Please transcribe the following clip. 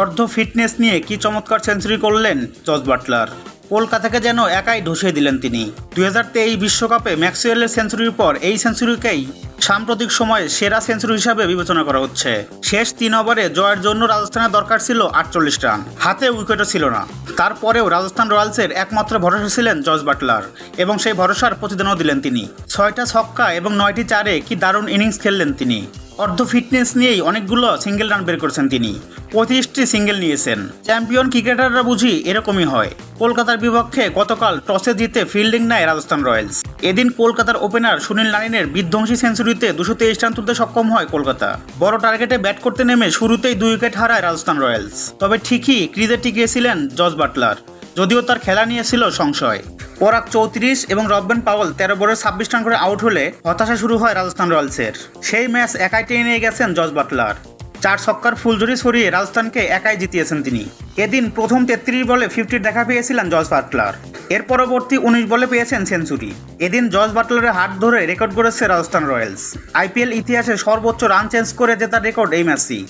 অর্ধ ফিটনেস নিয়ে কি চমৎকার সেঞ্চুরি করলেন জজ বাটলার? কলকাতাকে যেন একাই ঢসিয়ে দিলেন তিনি। দুই বিশ্বকাপে ম্যাক্সওয়েলের সেঞ্চুরির পর এই সেঞ্চুরিকেই সাম্প্রতিক সময়ে সেরা সেঞ্চুরি হিসাবে বিবেচনা করা হচ্ছে। শেষ তিন ওভারে জয়ের জন্য রাজস্থানের দরকার ছিল আটচল্লিশ রান। হাতে উইকেটও ছিল না। তারপরেও রাজস্থান রয়্যালসের একমাত্র ভরসা ছিলেন জজ বাটলার এবং সেই ভরসার প্রতিদানও দিলেন তিনি। ছয়টা ছক্কা এবং নয়টি চারে কি দারুণ ইনিংস খেললেন তিনি। অর্ধ ফিটনেস নিয়েই অনেকগুলো সিঙ্গেল রান বের করেছেন তিনি। পঁয়ত্রিশটি সিঙ্গেল নিয়েছেন। চ্যাম্পিয়ন ক্রিকেটাররা বুঝি এরকমই হয়। কলকাতার বিপক্ষে গতকাল টসে জিতে ফিল্ডিং নেয় রাজস্থান রয়্যালস। এদিন কলকাতার ওপেনার সুনীল নারিনের বিধ্বংসী সেঞ্চুরিতে দুশো তেইশ রান তুলতে সক্ষম হয় কলকাতা। বড় টার্গেটে ব্যাট করতে নেমে শুরুতেই দুই উইকেট হারায় রাজস্থান রয়্যালস। তবে ঠিকই ক্রিজে টিকিয়েছিলেন জজ বাটলার। যদিও তার খেলা নিয়েছিল সংশয়। পরাগ চৌত্রিশ এবং রববেন পাওয়াল তেরো বলে ছাব্বিশ রান করে আউট হলে হতাশা শুরু হয় রাজস্থান রয়্যালসের। সেই ম্যাচ একাই টেনে নিয়ে গেছেন জজ বাটলার। চার ছক্কার ফুলঝুরি সরিয়ে রাজস্থানকে একাই জিতিয়েছেন তিনি। এদিন প্রথম তেত্রিশ বলে ফিফটির দেখা পেয়েছিলেন জজ বাটলার। এর পরবর্তী উনিশ বলে পেয়েছেন সেঞ্চুরি। এদিন জজ বাটলারের হাত ধরে রেকর্ড করেছে রাজস্থান রয়্যালস। আইপিএল ইতিহাসে সর্বোচ্চ রান চেঞ্জ করে জেতার রেকর্ড এই ম্যাচই।